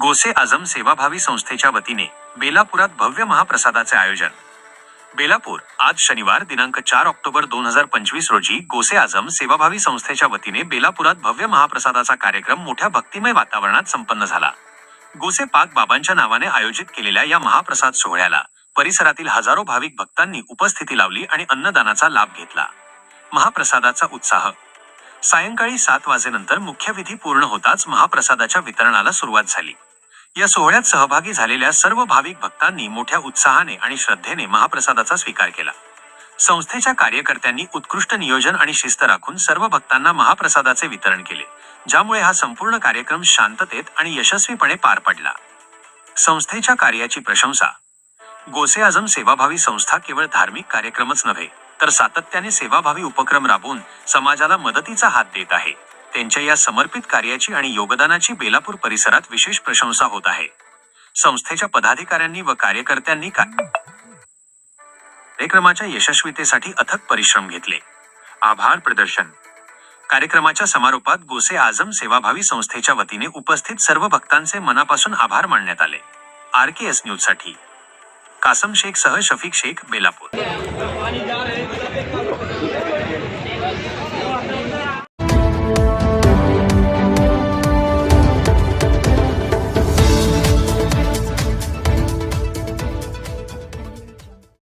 गोसे आझम सेवाभावी संस्थेच्या वतीने बेलापुरात भव्य महाप्रसादाचे आयोजन. बेलापूर आज शनिवार दिनांक चार ऑक्टोबर दोन हजार पंचवीस रोजी गोसे आजम सेवाभावी संस्थेच्या वतीने बेलापुरात भव्य महाप्रसादाचा कार्यक्रम मोठ्या भक्तिमय वातावरणात संपन्न झाला. गोसे पाक बाबांच्या नावाने आयोजित केलेल्या या महाप्रसाद सोहळ्याला परिसरातील हजारो भाविक भक्तांनी उपस्थिती लावली आणि अन्नदानाचा लाभ घेतला. महाप्रसादाचा उत्साह. सायंकाळी सात वाजेनंतर मुख्य विधी पूर्ण होताच महाप्रसादाच्या वितरणाला सुरुवात झाली. या सोहळ्यात सहभागी झालेल्या सर्व भाविक भक्तांनी मोठ्या उत्साहाने आणि श्रद्धेने महाप्रसादाचा स्वीकार केला. संस्थेच्या कार्यकर्त्यांनी उत्कृष्ट नियोजन आणि शिस्त राखून सर्व भक्तांना महाप्रसादाचे वितरण केले ज्यामुळे हा संपूर्ण कार्यक्रम शांततेत आणि यशस्वीपणे पार पडला. संस्थेच्या कार्याची प्रशंसा. गोसे आझम सेवाभावी संस्था केवळ धार्मिक कार्यक्रमच नव्हे तर सातत्याने सेवाभावी उपक्रम राबवून समाजाला मदतीचा हात देत आहे. त्यांच्या या समर्पित कार्याची आणि योगदानाची बेलापूर परिसरात विशेष प्रशंसा होत आहे. संस्थेच्या पदाधिकाऱ्यांनी व कार्यकर्त्यांनी कार्यक्रमाच्या यशस्वीतेसाठी अथक परिश्रम घेतले. आभार प्रदर्शन. कार्यक्रमाच्या समारोपात गोसे आझम सेवाभावी संस्थेच्या वतीने उपस्थित सर्व भक्तांचे मनापासून आभार मानण्यात आले. आर के एस न्यूजसाठी कासम शेख सह शफीक शेख बेलापूर.